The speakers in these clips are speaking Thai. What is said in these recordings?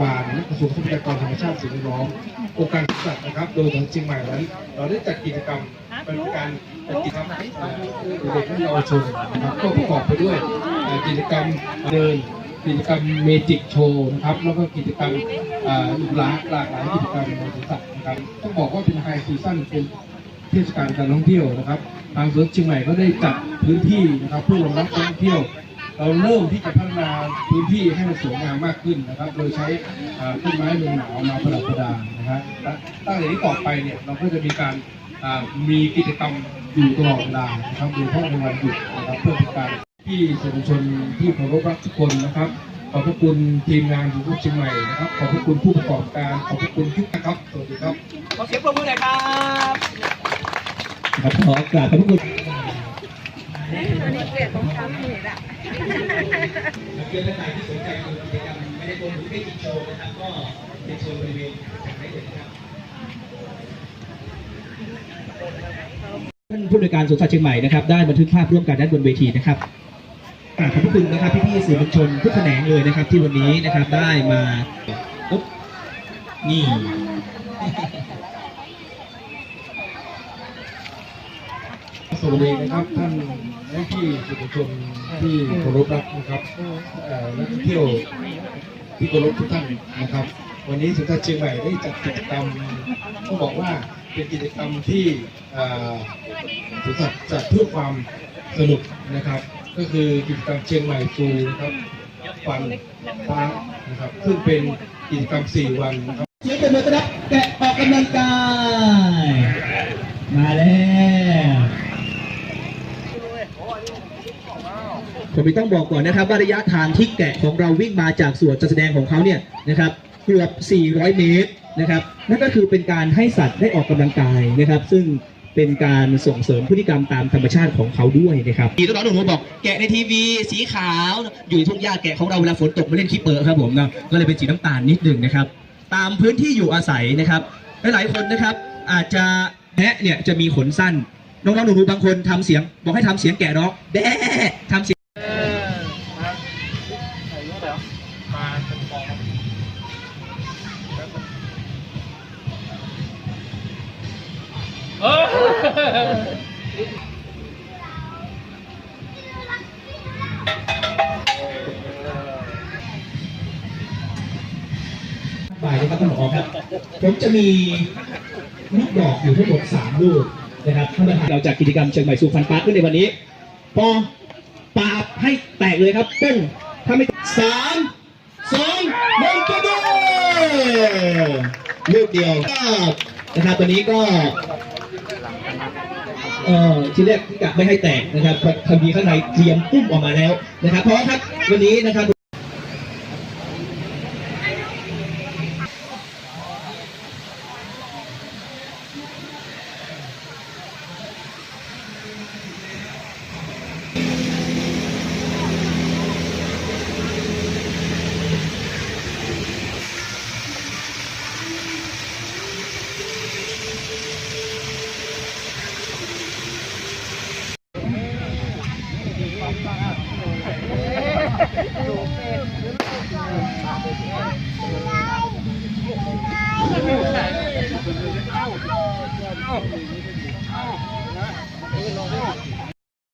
บาลและกระทรวงทรัพยากรธรรมชาติสิ่งแวดล้อมองค์การสัตว์นะครับ โดยทางเชียงใหม่นั้นเราได้จัดกิจกรรมเป็นการจัดกิจกรรมเอ่อเด็กและเยาวชนนะครับก็ประกอบไปด้วยกิจกรรมเดินกิจกรรมเมจิกโชว์นะครับแล้วก็กิจกรรมอีกหลาหลากหลายกิจกรรมในสวนสัตว์นะครับต้องบอกว่าเป็นไฮซีซั่นเป็นเทศกาลการท่องเที่ยวนะครับ ทางสวนเชียงใหม่ก็ได้จัดพื้นที่นะครับเพื่อรองรับนักท่องเที่ยว เราเริ่มที่จะพัฒนาพื้นที่ให้มันสวยงามมากขึ้นนะครับ โดยใช้เอ่อต้นไม้เมืองหนาวมาประดับประดานะครับและตั้งแต่นี้ต่อไปเนี่ยเราก็จะมีการอ่ามีกิจกรรมอยู่ตลอดเวลานะครับโดยเฉพาะในวันหยุดนะครับเพื่อเป็นการที่สื่อมวลชนที่เคารพรักทุกคนนะครับขอบพระคุณทีมงานของเชียงใหม่นะครับ ขอบพระคุณผู้ประกอบการ ขอบพระคุณทุกท่านครับ สวัสดีครับ ขอเสียงปรบมือหน่อยครับครับขอกราบขอบพระคุณอั นนี้เกลียดตรงช้ำหนูอะนักเรียนท่านใดที่สนใจดูกิจกรรมไม่ได้โกงหรือไม่กินโชว์นะครับ ก็ในโชว์บริเวณจากได้เลยนะครับท่านผู้อำนวยการสวนสัตว์เชียงใหม่นะครับได้บันทึกภาพร่วมกันด้านบนเวทีนะครับกราบขอบพระคุณนะครับพี่ๆสื่อมวลชนทุกแขนงเลยนะครับ ที่วันนี้นะครับได้มาปุ๊บนี่สวัสดีนะครับท่านและ พี่สื่อมวลชนที่เคารพรักนะครับนักท่องเที่ยวที่เคารพทุกท่านนะครับ วันนี้สุนทรเชียงใหม่ได้จัดกิจกรรมต้องบอกว่าเป็นกิจกรรมที่สุนทรจัดเพื่อความสนุกนะครับ ก็คือกิจกรรมเชียงใหม่ฟูนะครับฟันฟ้านะครับ ซึ่งเป็นกิจกรรม 4 วันนะครับเสียงเป็นมือต้อนรับแกะออกกำลังกายมาแล้ว ผมม่ต้องบอกก่อนนะครับว่าระยะทางที่แกะของเราวิ่งมาจากส่วนจัดแสดงของเขาเนี่ยนะครับเกือบ 400 เมตรนะครับ นั่นก็คือเป็นการให้สัตว์ได้ออกกำลังกายนะครับ ซึ่งเป็นการส่งเสริมพฤติกรรมตามธรรมชาติของเขาด้วยนะครับมีน้องๆหนูๆบอกแกะในทีวีสีขาว อยู่ทุ่งหญ้าแกะของเราเวลาฝนตกมาเล่นคีเปอร์ครับผมนะก็เลยเป็นสีน้ำตาลนิดหนึ่งนะครับ ตามพื้นที่อยู่อาศัยนะครับหลายๆคนนะครับ อาจจะแพะเนี่ยจะมีขนสั้นน้องๆหนูๆบางคนทำเสียง บอกให้ทำเสียงแกะร้องแด้ทำเสียง บ่ายนะครับท่านผอครับผมจะมีลูกดอกอยู่ทั้งหมดสามลูกนะครับท่านประธานเราจัดกิจกรรมเชียงใหม่สู่ฟันปาร์คขึ้นในวันนี้พอปาให้แตกเลยครับต้นถ้าไม่สามสองหนึ่งกระโดดลูกเดียวนะครับตัวนี้ก็ เอ่อที่แรกกะไม่ให้แตกนะครับทันทีข้างในเตรียมปุ้มออกมาแล้วนะครับเพราะครับวันนี้นะครับ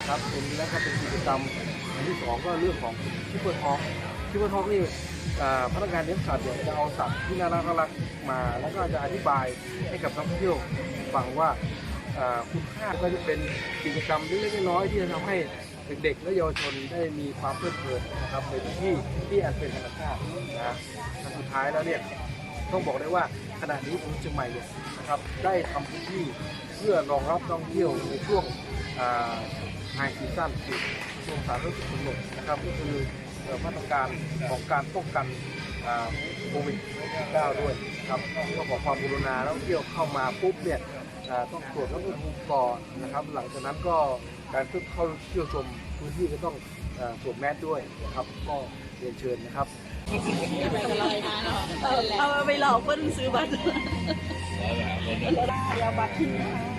ครับเป็นและก็เป็นกิจกรรมอันที่สองก็เรื่องของคิปเปอร์ทอกคิปเปอร์ทอกนี่พนักงานเลี้ยงสัตว์เนี่ยจะเอาสัตว์ที่น่ารักน่ารักมา แล้วก็จะอธิบายให้กับนักท่องเที่ยวฟังว่าอ่าคุณค่าก็จะเป็นกิจกรรมเล็กๆน้อยๆที่จะทำให้ เด็กและเยาวชนได้มีความเพลิดเพลินนะครับในที่ที่อันเป็นธรรมชาตินะและสุดท้ายแล้วเนี่ยต้องบอกได้ว่าขณะนี้ผมเชียงใหม่เนี่ยนะครับได้ทำพื้นที่เพื่อรองรับนักท่องเที่ยวในช่วงไฮซีซั่นคือช่วงสาธารณสุขกำหนดนะครับก็คือมาตรการของการป้องกันโควิด -19 ด้วยนะครับก็ขอความกรุณาแล้วเที่ยวเข้ามาปุ๊บเนี่ยต้องตรวจวัดอุณหภูมิก่อนนะครับ หลังจากนั้นก็ การเข้าเที่ยวชมพื้นที่ก็ต้องอ่าสวมแมสด้วยนะครับ ก็เรียนเชิญนะครับเอาไปหลอกเพื่อนซื้อบัตรเ